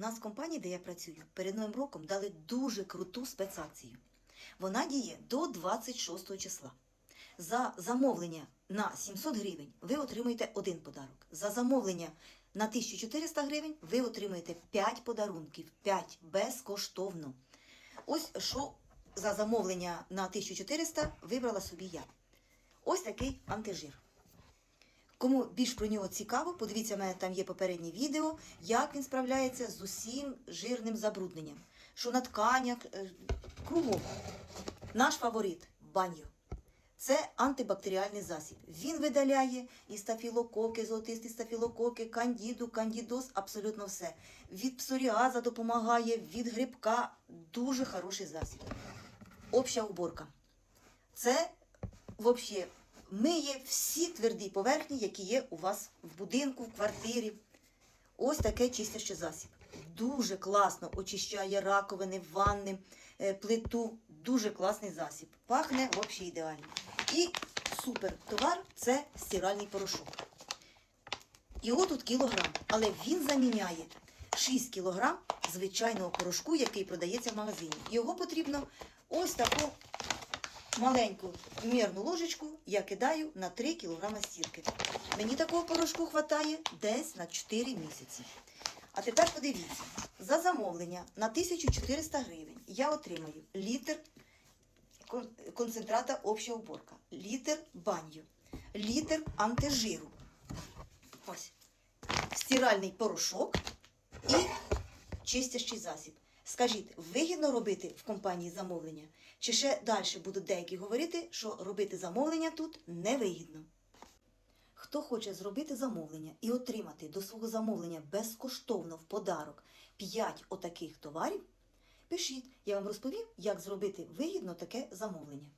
нас в компанії, де я працюю, перед новим роком дали дуже круту спецакцію. Вона діє до 26 числа. За замовлення на 700 гривень ви отримуєте один подарок. За замовлення на 1400 гривень ви отримуєте 5 подарунків. 5 безкоштовно. Ось що за замовлення на 1400 вибрала собі я. Ось такий антижир. Кому більш про нього цікаво, подивіться, в мене там є попереднє відео, як він справляється з усім жирним забрудненням. Що на тканях, е, кругом. Наш фаворит баньо. Це антибактеріальний засіб. Він видаляє і стафілококи, золотисті стафілококи, кандіду, кандідоз, абсолютно все. Від псоріаза допомагає, від грибка. Дуже хороший засіб. Обща уборка. Це взагалі миє всі тверді поверхні, які є у вас в будинку, в квартирі. Ось таке чистящий засіб. Дуже класно очищає раковини, ванни, е, плиту. Дуже класний засіб. Пахне взагалі ідеально. І супер товар це стиральний порошок. Його тут кілограм, але він заміняє 6 кілограм звичайного порошку, який продається в магазині. Його потрібно ось таку маленьку мірну ложечку я кидаю на 3 кг стірки. Мені такого порошку вистачає десь на 4 місяці. А тепер подивіться, за замовлення на 1400 гривень я отримаю літр кон- концентрата обща уборка, літр баню, літр антижиру. Ось. Стиральний порошок і чистящий засіб. Скажіть, вигідно робити в компанії замовлення? Чи ще далі будуть деякі говорити, що робити замовлення тут невигідно? Хто хоче зробити замовлення і отримати до свого замовлення безкоштовно в подарок 5 отаких товарів, пишіть, я вам розповім, як зробити вигідно таке замовлення.